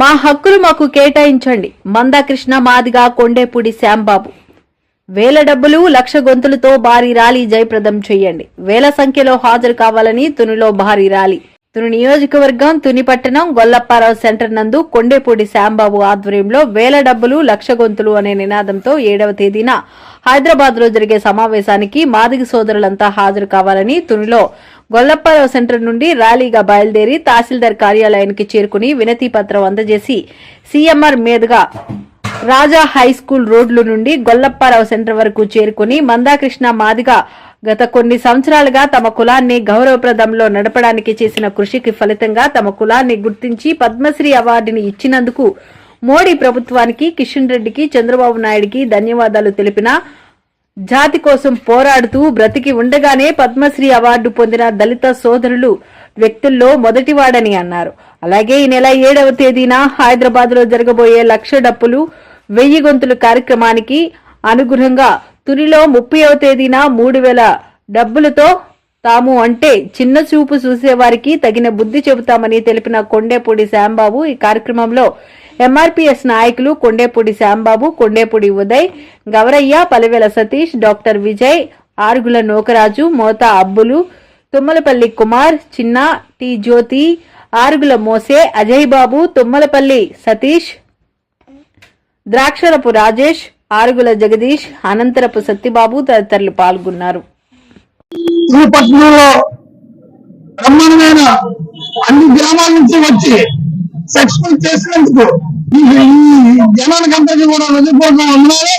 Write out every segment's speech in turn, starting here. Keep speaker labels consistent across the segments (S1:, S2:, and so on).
S1: మా హక్కులు మాకు కేటాయించండి. మందాకృష్ణ మాదిగా కొండేపూడి శ్యాంబాబు. వేల డబ్బులు లక్ష గొంతులతో భారీ ర్యాలీ జయప్రదం చేయండి. వేల సంఖ్యలో హాజరు కావాలని తునిలో భారీ ర్యాలీ. తుని నియోజకవర్గం తుని పట్టణం గొల్లప్పారావు సెంటర్ నందు కొండేపూడి శ్యాంబాబు ఆధ్వర్యంలో వేల డబ్బులు లక్ష గొంతులు అనే నినాదంతో ఏడవ తేదీన హైదరాబాద్లో జరిగే సమావేశానికి మాదిగ సోదరులంతా హాజరు కావాలని తునిలో గొల్లప్పారావు సెంటర్ నుండి ర్యాలీగా బయలుదేరి తహసీల్దార్ కార్యాలయానికి చేరుకుని వినతి పత్రం అందజేసి సీఎంఆర్ మీదుగా రాజా హై స్కూల్ రోడ్లు నుండి గొల్లప్పారావు సెంటర్ వరకు చేరుకుని మందాకృష్ణ మాదిగా గత కొన్ని సంవత్సరాలుగా తమ కులాన్ని గౌరవప్రదంలో నడపడానికి చేసిన కృషికి ఫలితంగా తమ కులాన్ని గుర్తించి పద్మశ్రీ అవార్డుని ఇచ్చినందుకు మోడీ ప్రభుత్వానికి కిషన్ రెడ్డికి చంద్రబాబు నాయుడికి ధన్యవాదాలు తెలిపిన జాతి కోసం పోరాడుతూ బ్రతికి ఉండగానే పద్మశ్రీ అవార్డు పొందిన దళిత సోదరులు వ్యక్తుల్లో మొదటివాడని అన్నారు. అలాగే ఈ నెల ఏడవ తేదీన హైదరాబాద్లో జరగబోయే లక్ష డప్పులు వెయ్యి గొంతులు కార్యక్రమానికి అనుగుణంగా తునిలో ముప్పైవ తేదీన మూడు వేల డబ్బులతో తాము అంటే చిన్న చూపు చూసేవారికి తగిన బుద్ధి చెబుతామని తెలిపిన కొండేపూడి శాంబాబు ఈ కార్యక్రమంలో ఎంఆర్పీఎస్ నాయకులు కొండేపూడి శాంబాబు కొండేపూడి ఉదయ్ గవరయ్య పలివెల సతీష్ డాక్టర్ విజయ్ ఆరుగుల నోకరాజు మోతా అబ్బులు తుమ్మలపల్లి కుమార్ చిన్న టి జ్యోతి ఆరుగుల మోసే అజయ్ బాబు తుమ్మలపల్లి సతీష్ ద్రాక్షరపు రాజేష్ ఆరుగుల జగదీష్ అనంతరపు సత్యబాబు తదితరులు పాల్గొన్నారు.
S2: అన్ని గ్రామాల నుంచి వచ్చి సక్సెస్ఫుల్ చేసినందుకు ఈ జనానికి జనానికందరికీ కూడా హృదయపూర్వకంగా ఉన్నారు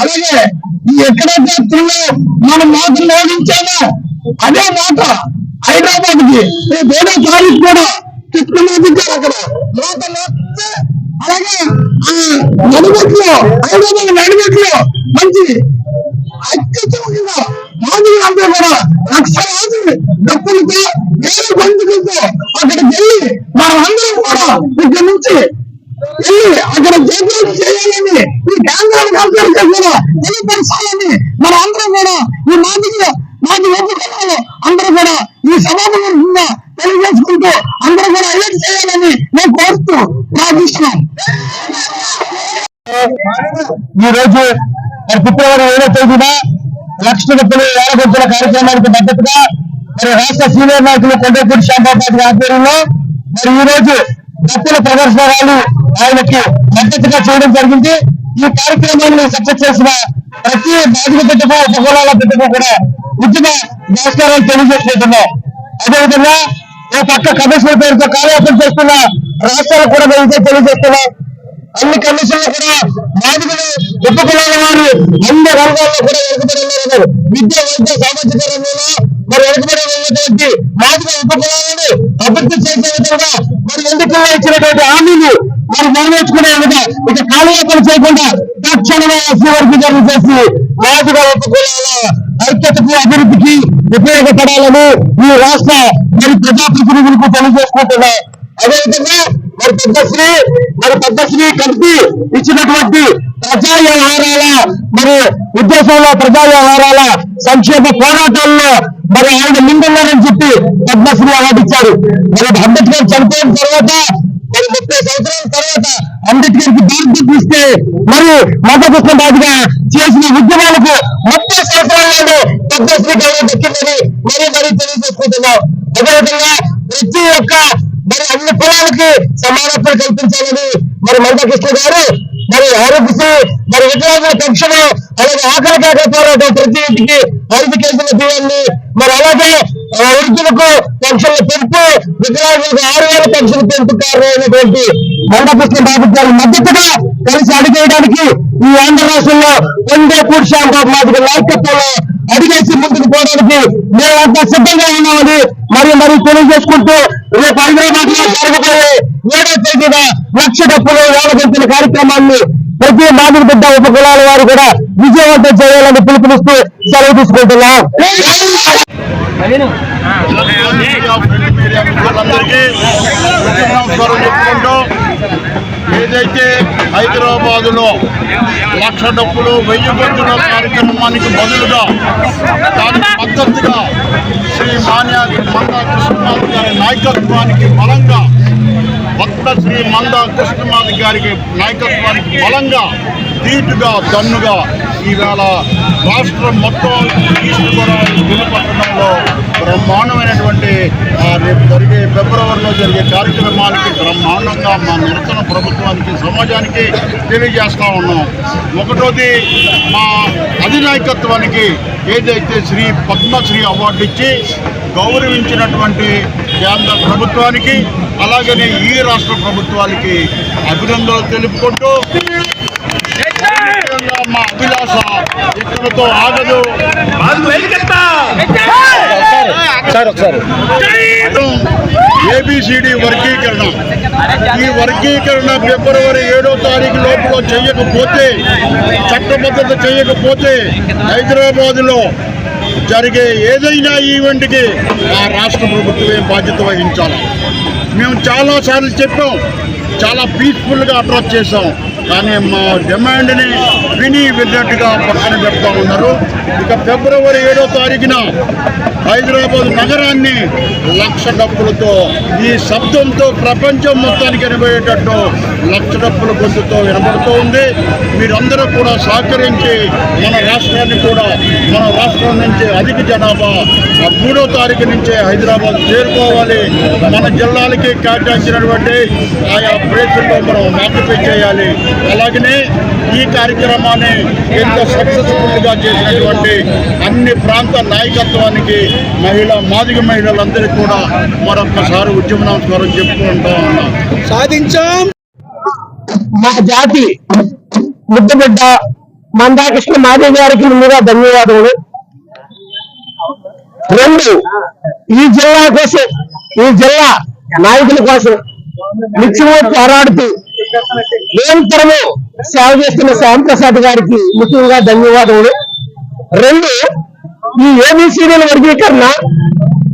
S2: అలాగే ఎక్కడైతే తిరుగు మనం మాట మోగించామో అదే మాట హైదరాబాద్కి వేరే తారీఖు కూడా టిప్పు అక్కడ మాట మోగిస్తే అలాగే ఆ నడిమెట్లో హైదరాబాద్ నడిమెట్లో మంచి అత్యుత్తమంగా మాదిరి అంతా కూడా లక్ష లక్షలాది డబ్బులతో వేల బంధువులతో అక్కడికి వెళ్ళి మనం కూడా ఇక్కడ నుంచి వెళ్ళి అక్కడ జయప్రదం చేయాలని ఈ కేంద్రానికి అందరికీ కూడా తెలియపరచాలని మన అందరం కూడా ఈ మాదిరి మాది ఒప్పుకోవాలి అందరూ కూడా ఈ సభాముఖంగా తెలియజేసుకుంటూ అందరూ కూడా అలర్ట్ చేయాలని నేను కోరుతూ ప్రార్థిస్తున్నాను ఈ రోజు మరి ఫిబ్రవరి ఏడో తేదీన లక్ష్మి రూపాయలు వేల కార్యక్రమానికి మద్దతుగా మరి రాష్ట్ర సీనియర్ నాయకులు కొండపూడి శ్యాంబాబు ఆధ్వర్యంలో మరి ఈ రోజు భక్తుల ప్రదర్శనాలు ఆయనకి మద్దతుగా చేయడం జరిగింది. ఈ కార్యక్రమాన్ని సక్సెస్ చేసిన ప్రతి బాధిత బిడ్డకు ఉపకులాల బిడ్డకు కూడా ఉద్యమ నమస్కారాలు తెలియజేసుకుంటున్నాం అదేవిధంగా ఓ పక్క కమిషనర్ పేరుతో కార్యాచరణ చేస్తున్న రాష్ట్రాలు కూడా మేము ఇదే తెలియజేస్తున్నాం. అన్ని కమిషన్లు కూడా బాధితులు ఉపకులాల వారు అన్ని రంగాల్లో కూడా వెనుకబడి ఉన్నారు విద్య వైద్య సామాజిక రంగంలో మరి వెనుకబడి ఉన్నటువంటి బాధిత ఉపకులాలను అభివృద్ధి చేసే విధంగా మరి ఎందుకు ఇచ్చినటువంటి హామీలు మరి నెరవేర్చుకునే విధంగా ఇక కాలయాపన చేయకుండా తక్షణమే వర్గీకరణ చేసి బాధిత ఉపకులాల ఐక్యతకు అభివృద్ధికి ఉపయోగపడాలని ఈ రాష్ట్ర మరి ప్రజాప్రతినిధులకు తెలియజేసుకుంటున్నా. అదేవిధంగా మరి పెద్దశ్రీ మరి పెద్దశ్రీ కలిపి ఇచ్చినటువంటి ప్రజా వ్యవహారాల మరి ఉద్దేశంలో ప్రజా వ్యవహారాల సంక్షేమ పోరాటాల్లో మరి ఆయన ముందున్నారని చెప్పి పద్మశ్రీ అవార్డు ఇచ్చారు. మరి అంబేద్కర్ చనిపోయిన తర్వాత మరి ముప్పై సంవత్సరాల తర్వాత అంబేద్కర్కి భారత ఇస్తే మరి మతకృష్ణ బాధగా చేసిన ఉద్యమాలకు ముప్పై సంవత్సరాలలో పద్మశ్రీ గౌరవం దక్కిందని మరీ మరీ తెలియజేసుకుంటున్నాం. అదేవిధంగా ప్రతి ఒక్క మరి అన్ని కులాలకి సమానత్వం కల్పించాలని మరి మందకృష్ణ గారు మరి ఆరోపిస్తూ మరి వికలాంగుల పెన్షన్ అలాగే ఆకలి కాక పోరాటం ప్రతి ఇంటికి ఐదు కేసుల బియ్యాన్ని మరి అలాగే వృద్ధులకు పెన్షన్ల పెంపు వికలాంగులకు ఆరు వేల పెన్షన్ పెంపు కారణమైనటువంటి మందకృష్ణ బాబు గారి మద్దతుగా కలిసి చేయడానికి ఈ ఆంధ్ర రాష్ట్రంలో కొండే కూర్చాం మాదిరి నాయకత్వంలో అడిగేసి ముందుకు పోవడానికి మేమంతా సిద్ధంగా ఉన్నామని మరి మరి తెలియజేసుకుంటూ రేపు హైదరాబాద్లో జరగబోయే ఏడో తేదీన లక్ష డబ్బులు వేల కార్యక్రమాన్ని ప్రతి మాదిరి బిడ్డ ఉపకులాల వారు కూడా విజయవంతం చేయాలని పిలుపునిస్తూ సెలవు తీసుకుంటున్నాం.
S3: నమస్కారం చెప్పుకుంటూ ఏదైతే హైదరాబాదులో లక్ష డబ్బులు వెయ్యి గంటల కార్యక్రమానికి బదులుగా దానికి మద్దతుగా శ్రీ మాన్య మందా కృష్ణమాధి గారి నాయకత్వానికి బలంగా భక్త శ్రీ మంద కృష్ణమాధి గారికి నాయకత్వానికి బలంగా తీటుగా దన్నుగా ఈవేళ రాష్ట్రం మొత్తం ఈస్ట్ గోదావరి విలుపట్టణంలో బ్రహ్మాండమైనటువంటి రేపు జరిగే ఫిబ్రవరిలో జరిగే కార్యక్రమానికి బ్రహ్మాండంగా మా నిరసన ప్రభుత్వానికి సమాజానికి తెలియజేస్తూ ఉన్నాం. ఒకటోది మా అధినాయకత్వానికి ఏదైతే శ్రీ పద్మశ్రీ అవార్డు ఇచ్చి గౌరవించినటువంటి కేంద్ర ప్రభుత్వానికి అలాగనే ఈ రాష్ట్ర ప్రభుత్వానికి అభినందనలు తెలుపుకుంటూ మా అభిలాష ఇక్కడతో ఆగదు. ఏబిసిడి వర్గీకరణ. ఈ వర్గీకరణ ఫిబ్రవరి ఏడో తారీఖు లోపల చేయకపోతే చట్టబద్ధత చేయకపోతే హైదరాబాదులో జరిగే ఏదైనా ఈవెంట్కి ఆ రాష్ట్ర ప్రభుత్వమే బాధ్యత వహించాలి. మేము చాలాసార్లు చెప్పాం చాలా పీస్ఫుల్గా అడ్రస్ చేసాం కానీ మా డిమాండ్ని విని విన్నట్టుగా పక్కన చెప్తా ఉన్నారు. ఇక ఫిబ్రవరి ఏడో తారీఖున హైదరాబాద్ నగరాన్ని లక్ష డప్పులతో ఈ శబ్దంతో ప్రపంచం మొత్తానికి వినబడేటట్టు లక్ష డప్పుల గొంతుతో వినబడుతూ ఉంది. మీరందరూ కూడా సహకరించి మన రాష్ట్రాన్ని కూడా మన రాష్ట్రం నుంచి అధిక జనాభా మూడో తారీఖు నుంచే హైదరాబాద్ చేరుకోవాలి. మన జిల్లాలకి కేటాయించినటువంటి ఆయా ప్లేసుల్లో మనం ఆక్యుపై చేయాలి. అలాగనే ఈ కార్యక్రమాన్ని ఎంత సక్సెస్ఫుల్గా చేసినటువంటి అన్ని ప్రాంత నాయకత్వానికి మహిళ మాదిగ మహిళలందరికీ కూడా మరొక్కసారి ఉద్యమ నమస్కారం చెప్పుకుంటా ఉన్నాం.
S2: సాధించాం. మా జాతి ముద్దుబిడ్డ మందాకృష్ణ మాదేవి గారికి ముందుగా ధన్యవాదములు. రెండు ఈ జిల్లా కోసం ఈ జిల్లా నాయకుల కోసం నిత్యము పోరాడుతూ నిరంతరము సేవ చేస్తున్న శ్యాంప్రసాద్ గారికి ముఖ్యంగా ధన్యవాదములు. రెండు ఈ ఏబిసిడీల వర్గీకరణ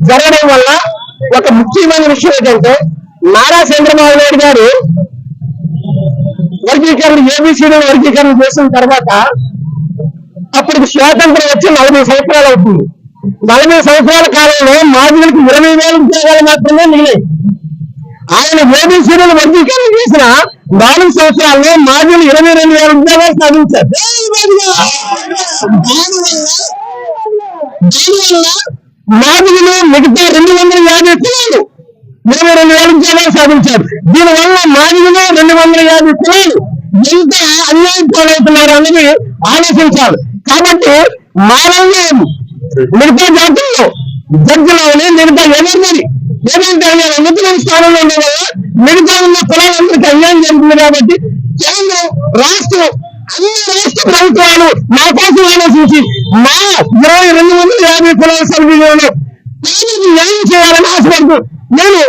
S2: జరగడం వల్ల ఒక ముఖ్యమైన విషయం ఏంటంటే నారా చంద్రబాబు నాయుడు గారు వర్గీకరణ ఏబిసిడీల వర్గీకరణ చేసిన తర్వాత అప్పటికి స్వాతంత్రం వచ్చి నలభై సంవత్సరాలు అవుతుంది. నలభై సంవత్సరాల కాలంలో మాదిలకు ఇరవై వేల ఉద్యోగాలు మాత్రమే మిగిలాయి. ఆయన ఓబీసీలను వర్గీకరణ చేసిన నాలుగు సంవత్సరాల్లో మాదిలు ఇరవై రెండు వేల ఉద్యోగాలు సాధించారు. దానివల్ల మాదిలు మిగతా రెండు వందల యాభై కులాలు మేము రెండు వేల ఉద్యోగాలు సాధించారు. దీనివల్ల మాదిలు రెండు వందల యాభై కులాలు ఎంత అన్యాయం పాలవుతున్నారు అనేది ఆలోచించాలి. కాబట్టి మానవులు మిగతా జాతుల్లో జడ్జిలోని మిగతా ఎవరిని ఏదంటే ఆయన ఉన్నతమైన స్థానంలో ఉండడం వల్ల మిగతా ఉన్న కులాలందరికీ అన్యాయం జరుగుతుంది కాబట్టి కేంద్రం రాష్ట్రం అన్ని రాష్ట్ర ప్రభుత్వాలు మా కోసం ఆలోచించి మా ఇరవై రెండు వందల యాభై కులాల సర్వీలో న్యాయం చేయాలని ఆశపడుతూ నేను